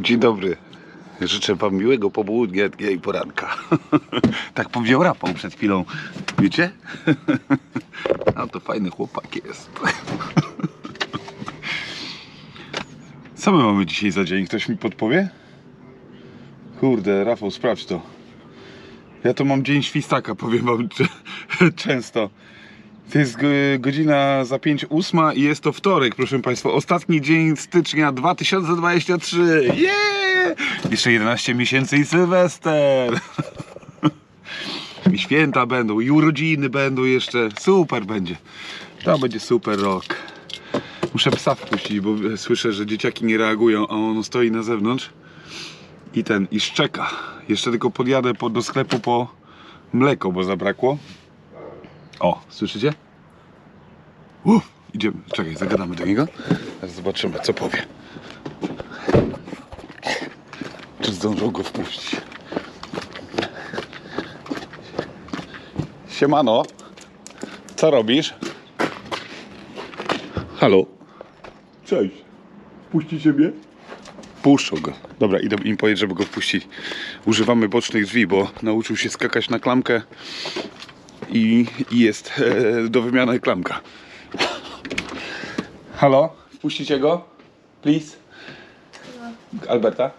Dzień dobry. Życzę wam miłego popołudnia dnia i poranka. tak powiedział Rafał przed chwilą. Wiecie? A to fajny chłopak jest. Co my mamy dzisiaj za dzień? Ktoś mi podpowie? Kurde, Rafał, sprawdź to. Ja to mam dzień świstaka, powiem wam często. To jest go- godzina za 5 ósma i jest to wtorek, proszę Państwa. Ostatni dzień stycznia 2023. Yeah! Jeszcze 11 miesięcy i Sylwester. I święta będą, i urodziny będą jeszcze. Super będzie. To będzie super rok. Muszę psa wpuścić, bo słyszę, że dzieciaki nie reagują, a on stoi na zewnątrz i ten, i szczeka. Jeszcze tylko podjadę po, do sklepu po mleko, bo zabrakło. O, słyszycie? Uff, idziemy. Czekaj, zagadamy do niego. Teraz zobaczymy, co powie. Czy zdążą go wpuścić? Siemano. Co robisz? Halo. Cześć. Puścicie mnie? Puszczą go. Dobra, idę im powiedzieć, żeby go wpuścili. Używamy bocznych drzwi, bo nauczył się skakać na klamkę i, i jest e, do wymiany klamka. Halo? Wpuścicie go? Please? Alberta?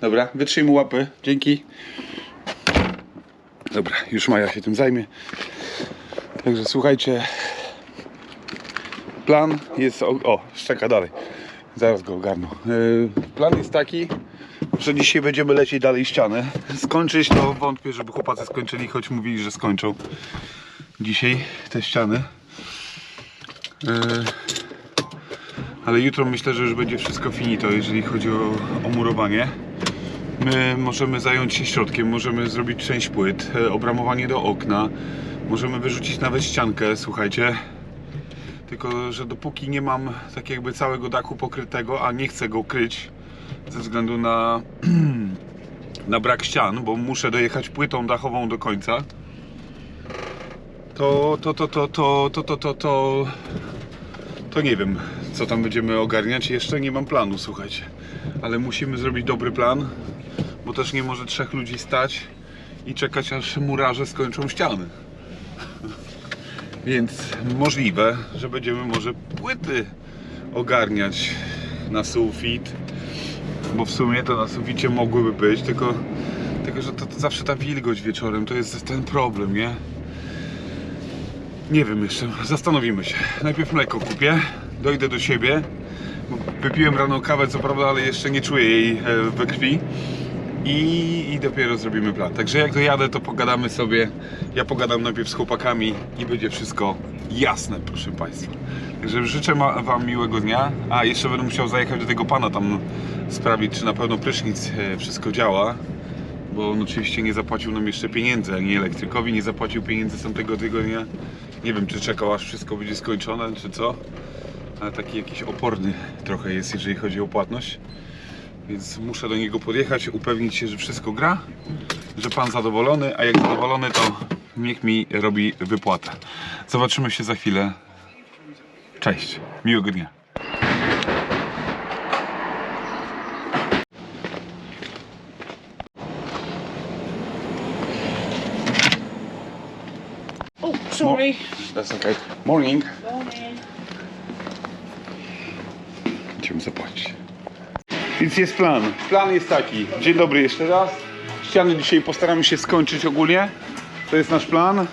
Dobra, wytrzyj mu łapy. Dzięki. Dobra, już Maja się tym zajmie. Także słuchajcie. Plan jest. O, o szczeka dalej. Zaraz go ogarnę. Yy, plan jest taki, że dzisiaj będziemy lecieć dalej ścianę. Skończyć to wątpię, żeby chłopacy skończyli, choć mówili, że skończą dzisiaj te ściany. Yy, ale jutro myślę, że już będzie wszystko finito, jeżeli chodzi o, o murowanie. My możemy zająć się środkiem, możemy zrobić część płyt, e, obramowanie do okna, możemy wyrzucić nawet ściankę, słuchajcie. Tylko, że dopóki nie mam tak jakby całego dachu pokrytego, a nie chcę go kryć ze względu na, na brak ścian, bo muszę dojechać płytą dachową do końca, to, to, to, to, to, to, to, to, to, to nie wiem, co tam będziemy ogarniać. Jeszcze nie mam planu, słuchajcie. Ale musimy zrobić dobry plan, bo też nie może trzech ludzi stać i czekać, aż murarze skończą ściany. Więc możliwe, że będziemy może płyty ogarniać na sufit, bo w sumie to na suficie mogłyby być, tylko, tylko że to, to zawsze ta wilgoć wieczorem to jest ten problem, nie? Nie wiem jeszcze, zastanowimy się. Najpierw mleko kupię, dojdę do siebie. Wypiłem rano kawę, co prawda, ale jeszcze nie czuję jej e, we krwi. I, I dopiero zrobimy plan. Także jak dojadę, to pogadamy sobie. Ja pogadam najpierw z chłopakami i będzie wszystko jasne, proszę Państwa. Także życzę Wam miłego dnia. A, jeszcze będę musiał zajechać do tego pana tam sprawdzić, czy na pewno prysznic e, wszystko działa bo on oczywiście nie zapłacił nam jeszcze pieniędzy, ani elektrykowi nie zapłacił pieniędzy z tamtego tygodnia. Nie wiem, czy czekał aż wszystko będzie skończone, czy co. Ale taki jakiś oporny trochę jest, jeżeli chodzi o płatność. Więc muszę do niego podjechać, upewnić się, że wszystko gra, że pan zadowolony, a jak zadowolony, to niech mi robi wypłatę. Zobaczymy się za chwilę. Cześć, miłego dnia. Oh, sorry. That's okay. Morning. Morning. Idziemy zapłacić. Więc jest plan. Plan jest taki. Dzień dobry jeszcze raz. Ściany dzisiaj postaramy się skończyć ogólnie. To jest nasz plan. E,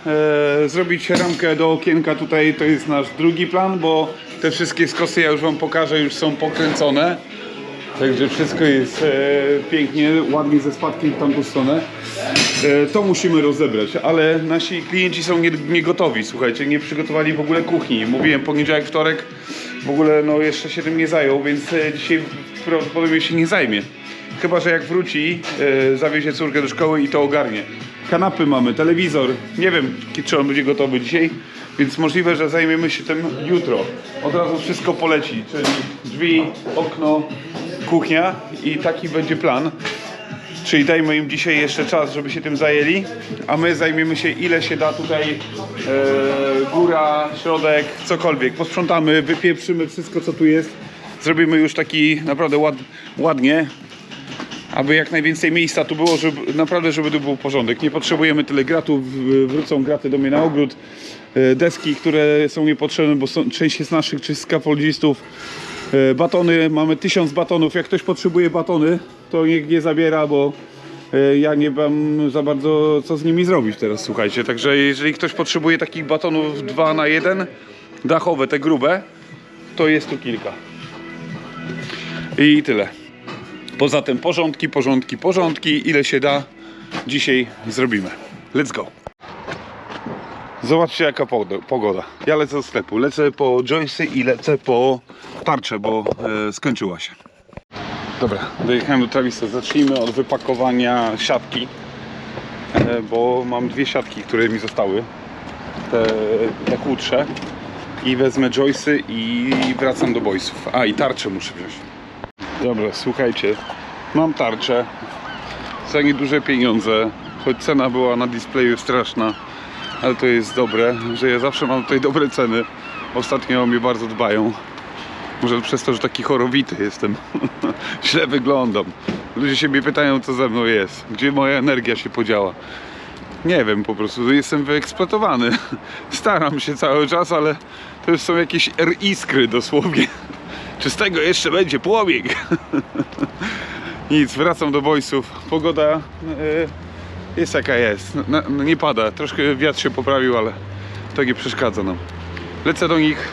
zrobić ramkę do okienka tutaj to jest nasz drugi plan, bo te wszystkie skosy ja już Wam pokażę, już są pokręcone. Także wszystko jest e, pięknie, ładnie ze spadkiem w tamtą stronę. E, to musimy rozebrać, ale nasi klienci są nie, gotowi, słuchajcie, nie przygotowali w ogóle kuchni. Mówiłem poniedziałek, wtorek, w ogóle no jeszcze się tym nie zajął, więc dzisiaj prawdopodobnie się nie zajmie. Chyba, że jak wróci, e, zawiezie córkę do szkoły i to ogarnie. Kanapy mamy, telewizor, nie wiem czy on będzie gotowy dzisiaj, więc możliwe, że zajmiemy się tym jutro. Od razu wszystko poleci, czyli drzwi, okno, kuchnia i taki będzie plan. Czyli dajmy im dzisiaj jeszcze czas, żeby się tym zajęli, a my zajmiemy się ile się da tutaj e, góra, środek, cokolwiek. Posprzątamy, wypieprzymy wszystko co tu jest. Zrobimy już taki naprawdę ład, ładnie. Aby jak najwięcej miejsca tu było, żeby naprawdę, żeby tu był porządek. Nie potrzebujemy tyle gratów, wrócą graty do mnie na ogród. E, Deski, które są niepotrzebne, bo są, część jest naszych, czy scaffoldistów. E, Batony, mamy tysiąc batonów. Jak ktoś potrzebuje batony, to niech je zabiera, bo e, ja nie wiem za bardzo co z nimi zrobić teraz, słuchajcie. Także jeżeli ktoś potrzebuje takich batonów 2 na 1 dachowe, te grube, to jest tu kilka. I tyle. Poza tym porządki, porządki, porządki, ile się da, dzisiaj zrobimy. Let's go. Zobaczcie jaka pogoda-. Ja lecę do sklepu, lecę po joysy i lecę po tarczę, bo e, skończyła się. Dobra, dojechałem do Travisa. Zacznijmy od wypakowania siatki, e, bo mam dwie siatki, które mi zostały. Te, te. I wezmę joysy i wracam do boysów. A i tarczę muszę wziąć. Dobra, słuchajcie, mam tarczę za nieduże pieniądze, choć cena była na displayu straszna, ale to jest dobre, że ja zawsze mam tutaj dobre ceny. Ostatnio o mnie bardzo dbają. Może przez to, że taki chorowity jestem. Źle wyglądam. Ludzie się mnie pytają, co ze mną jest, gdzie moja energia się podziała. Nie wiem, po prostu jestem wyeksploatowany. Staram się cały czas, ale to już są jakieś iskry dosłownie. Czy z tego jeszcze będzie płomień? Nic, wracam do boysów. Pogoda e, jest jaka jest. Na, na, nie pada. Troszkę wiatr się poprawił, ale to nie przeszkadza nam. Lecę do nich.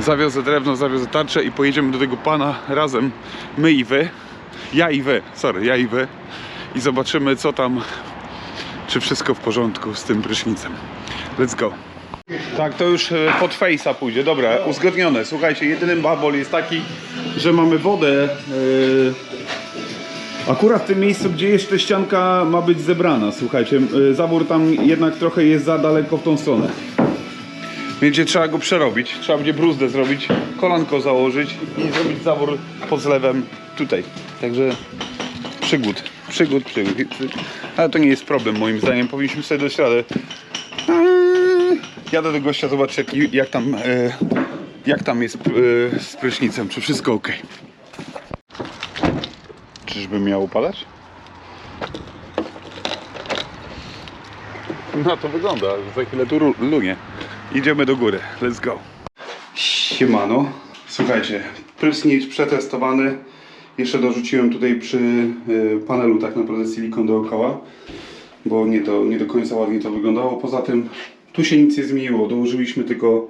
Zawiozę drewno, zawiozę tarczę i pojedziemy do tego pana razem. My i wy. Ja i wy. Sorry, ja i wy. I zobaczymy co tam. Czy wszystko w porządku z tym prysznicem. Let's go. Tak, to już e, pod face'a pójdzie. Dobra, uzgodnione. Słuchajcie, jedyny babol jest taki, że mamy wodę e, akurat w tym miejscu, gdzie jeszcze ścianka ma być zebrana. Słuchajcie, e, zawór tam jednak trochę jest za daleko w tą stronę. Będzie trzeba go przerobić. Trzeba będzie bruzdę zrobić, kolanko założyć i zrobić zawór pod zlewem tutaj. Także przygód, przygód, przygód. Ale to nie jest problem moim zdaniem. Powinniśmy sobie dojść radę. Jadę do gościa zobaczyć jak, jak tam e, jak tam jest e, z prysznicem, czy wszystko ok. Czyżby miało padać? No to wygląda, za chwilę tu lunie. Idziemy do góry, let's go. Siemano. Słuchajcie, prysznic przetestowany. Jeszcze dorzuciłem tutaj przy e, panelu tak naprawdę silikon dookoła bo nie do, nie do końca ładnie to wyglądało. Poza tym tu się nic nie zmieniło. Dołożyliśmy tylko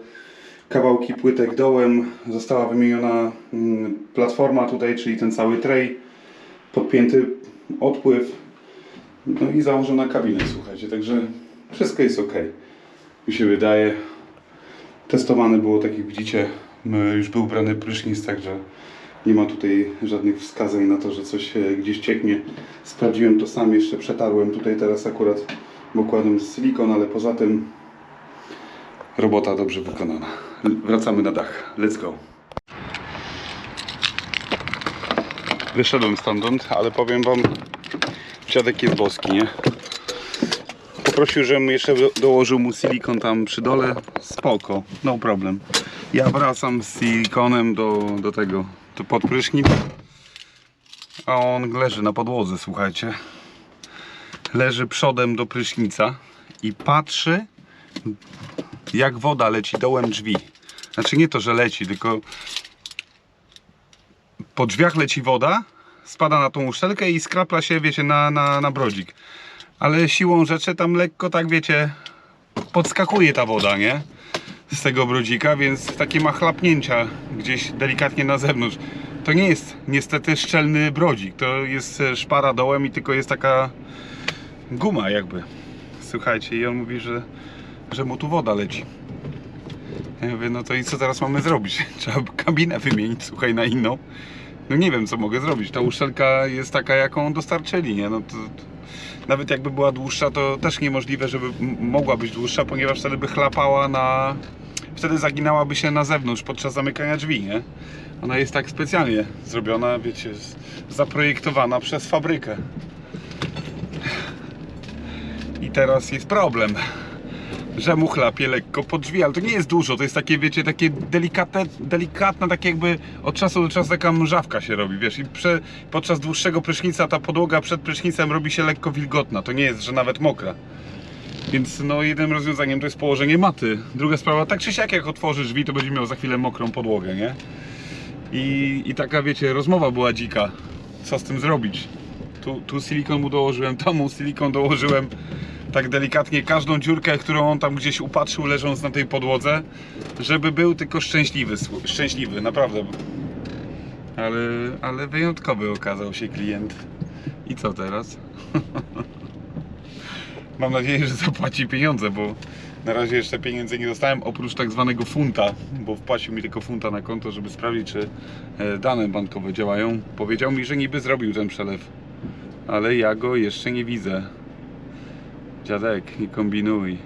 kawałki płytek dołem. Została wymieniona mm, platforma tutaj, czyli ten cały tray. Podpięty odpływ. No i założona kabina, słuchajcie. Także wszystko jest ok. Mi się wydaje. Testowane było, tak jak widzicie. Już był brany prysznic, także nie ma tutaj żadnych wskazań na to, że coś e, gdzieś cieknie. Sprawdziłem to sam, jeszcze przetarłem tutaj teraz akurat, bo kładłem silikon, ale poza tym robota dobrze wykonana. Wracamy na dach. Let's go. Wyszedłem stamtąd, ale powiem wam, dziadek jest boski, nie? Poprosił, żebym jeszcze do- dołożył mu silikon tam przy dole. Spoko, no problem. Ja wracam z silikonem do, do tego, do pod prysznic. A on leży na podłodze, słuchajcie. Leży przodem do prysznica i patrzy, jak woda leci dołem drzwi. Znaczy nie to, że leci, tylko po drzwiach leci woda, spada na tą uszczelkę i skrapla się, wiecie, na, na, na brodzik. Ale siłą rzeczy tam lekko, tak wiecie, podskakuje ta woda, nie? Z tego brodzika, więc takie ma chlapnięcia gdzieś delikatnie na zewnątrz. To nie jest niestety szczelny brodzik, to jest e, szpara dołem i tylko jest taka guma jakby. Słuchajcie, i on mówi, że, że mu tu woda leci. Ja mówię, no to i co teraz mamy zrobić? Trzeba kabinę wymienić, słuchaj, na inną. No nie wiem, co mogę zrobić. Ta uszczelka jest taka, jaką dostarczyli, nie? No to, to, nawet jakby była dłuższa, to też niemożliwe, żeby mogła być dłuższa, ponieważ wtedy by chlapała na... Wtedy zaginałaby się na zewnątrz podczas zamykania drzwi, nie? Ona jest tak specjalnie zrobiona, wiecie, zaprojektowana przez fabrykę. I teraz jest problem. Że mu chlapie lekko pod drzwi, ale to nie jest dużo, to jest takie, wiecie, takie delikatne, delikatna, tak jakby od czasu do czasu taka mrzawka się robi, wiesz, i prze, podczas dłuższego prysznica ta podłoga przed prysznicem robi się lekko wilgotna, to nie jest, że nawet mokra. Więc no jednym rozwiązaniem to jest położenie maty. Druga sprawa, tak czy siak jak otworzysz drzwi, to będzie miał za chwilę mokrą podłogę, nie? I, i taka, wiecie, rozmowa była dzika. Co z tym zrobić? Tu, tu silikon mu dołożyłem, tam mu silikon dołożyłem. Tak delikatnie każdą dziurkę, którą on tam gdzieś upatrzył leżąc na tej podłodze, żeby był tylko szczęśliwy, szczęśliwy, naprawdę. Ale, ale wyjątkowy okazał się klient. I co teraz? Mam nadzieję, że zapłaci pieniądze, bo na razie jeszcze pieniędzy nie dostałem, oprócz tak zwanego funta, bo wpłacił mi tylko funta na konto, żeby sprawdzić, czy e, dane bankowe działają. Powiedział mi, że niby zrobił ten przelew, ale ja go jeszcze nie widzę. Dziadek, nie kombinuj.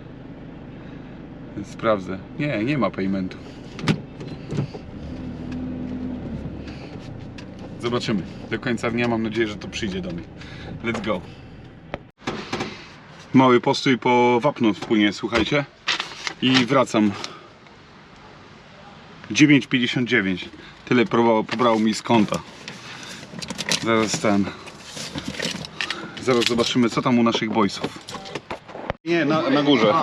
Sprawdzę. Nie, nie ma paymentu. Zobaczymy. Do końca dnia mam nadzieję, że to przyjdzie do mnie. Let's go. Mały postój po wapno wpłynie, słuchajcie. I wracam. 9,59. Tyle pobrało, mi z konta. Zaraz ten. Zaraz zobaczymy, co tam u naszych boysów. Nie, na, na górze.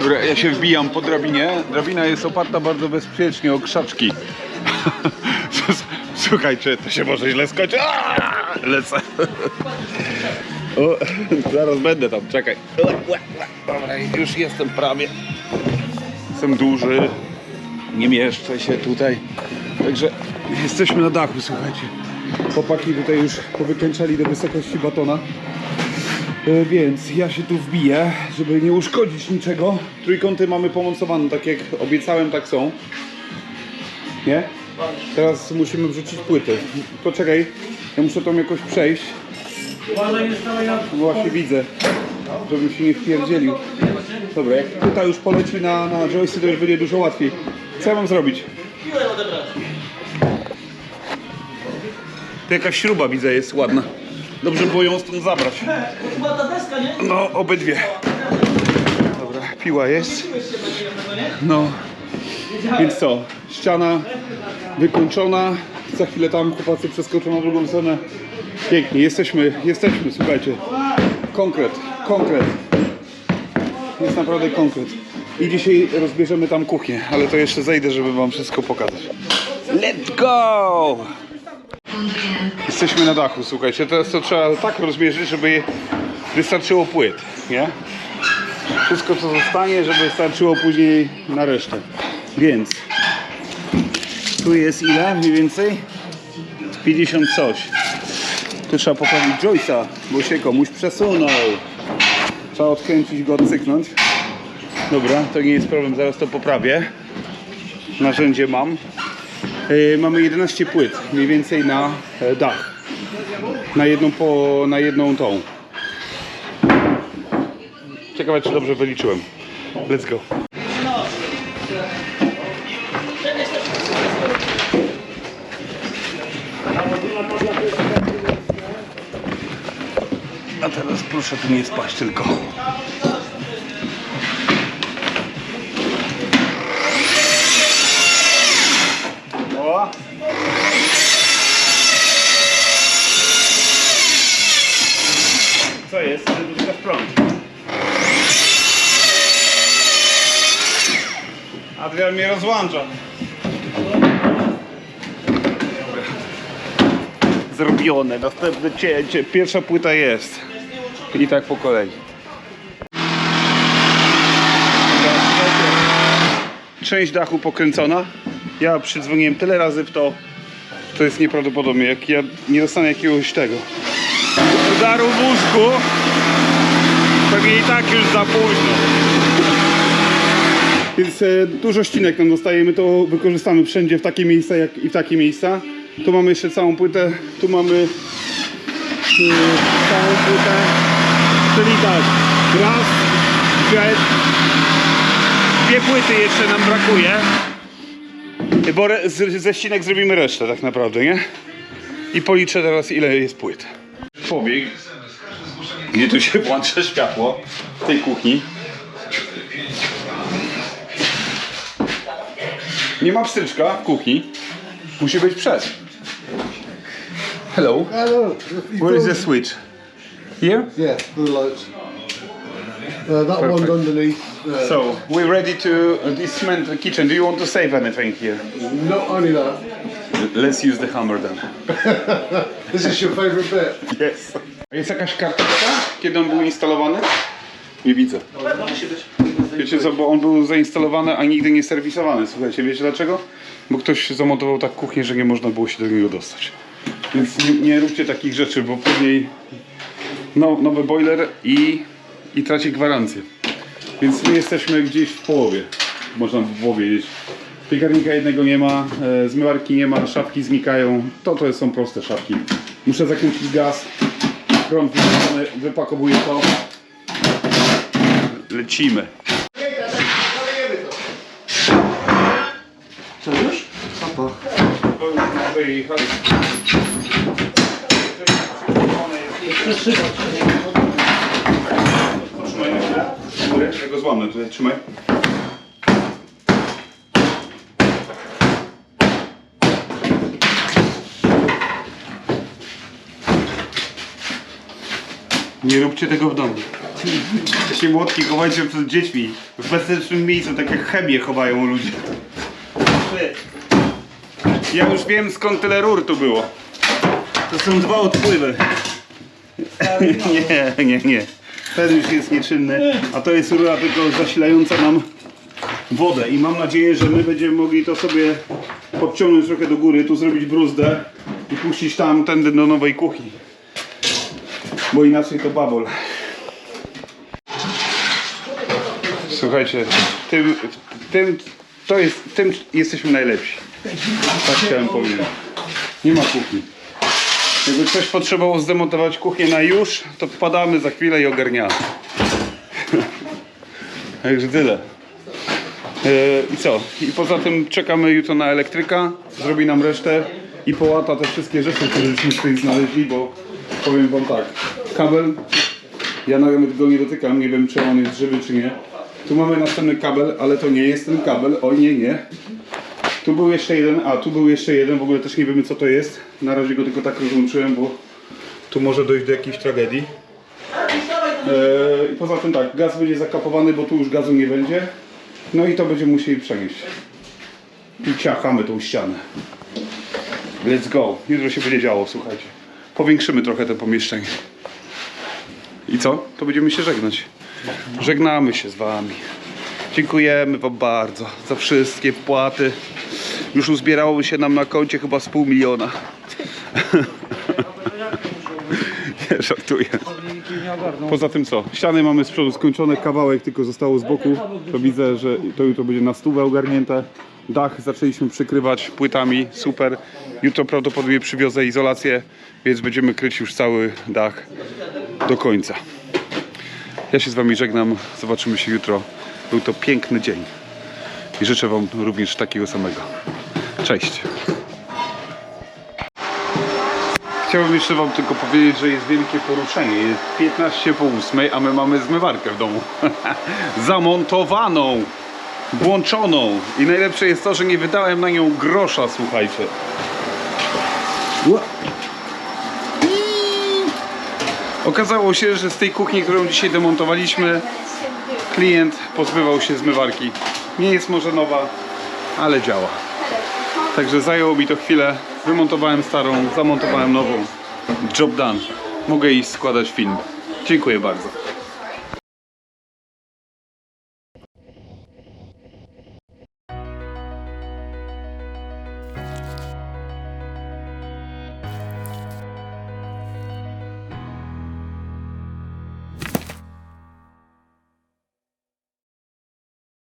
Dobra, ja się wbijam po drabinie. Drabina jest oparta bardzo bezpiecznie o krzaczki. Słuchajcie, to się może źle skończyć. Aaaa! Lecę. O, zaraz będę tam, czekaj. Dobra, już jestem prawie. Jestem duży. Nie mieszczę się tutaj. Także jesteśmy na dachu, słuchajcie. Chłopaki tutaj już powykończali do wysokości batona. E, Więc ja się tu wbiję, żeby nie uszkodzić niczego. Trójkąty mamy pomocowane, tak jak obiecałem, tak są. Nie? Teraz musimy wrzucić płyty. Poczekaj, ja muszę tam jakoś przejść. No właśnie widzę, żebym się nie wpierdzielił. Dobra, jak płyta już poleci na, na joysy, to już będzie dużo łatwiej. Co ja mam zrobić? Tu jakaś śruba widzę jest ładna. Dobrze było ją stąd zabrać. Chyba ta deska, nie? No, obydwie. Dobra, piła jest. No, więc co? Ściana wykończona. Za chwilę tam chłopacy przeskoczą na drugą stronę. Pięknie, jesteśmy, jesteśmy, słuchajcie. Konkret, konkret. Jest naprawdę konkret. I dzisiaj rozbierzemy tam kuchnię, ale to jeszcze zejdę, żeby wam wszystko pokazać. Let's go! Jesteśmy na dachu, słuchajcie. Teraz to trzeba tak rozmierzyć, żeby wystarczyło płyt, nie? Wszystko co zostanie, żeby starczyło później na resztę. Więc tu jest ile mniej więcej? 50 coś. Tu trzeba poprawić joysa, bo się komuś przesunął. Trzeba odkręcić go, odcyknąć. Dobra, to nie jest problem, zaraz to poprawię. Narzędzie mam. Yy, mamy 11 płyt, mniej więcej na e, dach. Na jedną, po, na jedną tą. Ciekawe, czy dobrze wyliczyłem. Let's go. A teraz proszę tu nie spaść tylko. O! Co jest? Wyduszka w prąd. Adrian mnie rozłącza. Zrobione, następne cięcie. Pierwsza płyta jest. I tak po kolei. Część dachu pokręcona. Ja przydzwoniłem tyle razy w to. To jest nieprawdopodobne. Jak ja nie dostanę jakiegoś tego udaru w mózgu, pewnie i tak już za późno. Więc e, dużo ścinek nam dostajemy, to wykorzystamy wszędzie w takie miejsca jak i w takie miejsca. Tu mamy jeszcze całą płytę, tu mamy e, całą płytę. Czyli tak, raz, dwie, dwie płyty jeszcze nam brakuje. Bo z, ze ścinek zrobimy resztę tak naprawdę, nie? I policzę teraz ile jest płyt. Pobieg, gdzie tu się włącza światło w tej kuchni. Nie ma wstyczka w kuchni. Musi być przed. Hello. Hello. Where is the switch? Here? Yeah, the lights. Uh, that Perfect. one's underneath. Uh, So, we're ready to uh, dismantle the kitchen. Do you want to save anything here? not only that, Let's use the hammer then. this is your favourite bit. Yes. Jest jakaś karteczka, kiedy on był instalowany? Nie widzę. Wiecie co, bo on był zainstalowany, a nigdy nie serwisowany. Słuchajcie, wiecie dlaczego? Bo ktoś zamontował tak kuchnię, że nie można było się do niego dostać. Więc nie, nie róbcie takich rzeczy, bo później no, nowy boiler i, i traci gwarancję. Więc my jesteśmy gdzieś w połowie, można by powiedzieć. Piekarnika jednego nie ma, e, zmywarki nie ma, szafki znikają. To to są proste szafki. Muszę zakręcić gaz, prąd wypakowuję to. Lecimy. Papa. Trzymaj na chwilę. Dziękuję. Ja go złamę tutaj, trzymaj. Nie róbcie tego w domu. Się młotki chowajcie przed dziećmi. W bezpiecznym miejscu, tak jak chemię chowają ludzie. Ja już wiem skąd tyle rur tu było. To są dwa odpływy. Nie, nie, nie. Ten już jest nieczynny, a to jest rura tylko zasilająca nam wodę i mam nadzieję, że my będziemy mogli to sobie podciągnąć trochę do góry, tu zrobić bruzdę i puścić tam tędy do nowej kuchni. Bo inaczej to babol. Słuchajcie, tym, tym, to jest, tym jesteśmy najlepsi. Tak chciałem powiedzieć. Nie ma kuchni. Jakby ktoś potrzebował zdemontować kuchnię na już, to wpadamy za chwilę i ogarniamy. Także tyle. Yy, I co? I poza tym czekamy jutro na elektryka, zrobi nam resztę i połata te wszystkie rzeczy, które żeśmy tutaj znaleźli, bo powiem wam tak, kabel, ja nawet go nie dotykam, nie wiem czy on jest żywy czy nie. Tu mamy następny kabel, ale to nie jest ten kabel, oj nie, nie. Tu był jeszcze jeden, a tu był jeszcze jeden, w ogóle też nie wiemy co to jest. Na razie go tylko tak rozłączyłem, bo tu może dojść do jakiejś tragedii. Eee, poza tym tak, gaz będzie zakapowany, bo tu już gazu nie będzie. No i to będziemy musieli przenieść. I ciachamy tą ścianę. Let's go. Jutro się będzie działo, słuchajcie. Powiększymy trochę te pomieszczenie. I co? To będziemy się żegnać. Żegnamy się z wami. Dziękujemy wam bardzo za wszystkie wpłaty. Już uzbierało się nam na koncie chyba z pół miliona. Nie, żartuję. Poza tym co? Ściany mamy z przodu skończone, kawałek tylko zostało z boku. To widzę, że to jutro będzie na stówę ogarnięte. Dach zaczęliśmy przykrywać płytami, super. Jutro prawdopodobnie przywiozę izolację, więc będziemy kryć już cały dach do końca. Ja się z Wami żegnam, zobaczymy się jutro. Był to piękny dzień i życzę Wam również takiego samego. Cześć! Chciałbym jeszcze Wam tylko powiedzieć, że jest wielkie poruszenie. Jest 15 po 8, a my mamy zmywarkę w domu. Zamontowaną, włączoną. I najlepsze jest to, że nie wydałem na nią grosza, słuchajcie. Ła- Okazało się, że z tej kuchni, którą dzisiaj demontowaliśmy, klient pozbywał się zmywarki. Nie jest może nowa, ale działa. Także zajęło mi to chwilę. Wymontowałem starą, zamontowałem nową. Job done. Mogę iść składać film. Dziękuję bardzo.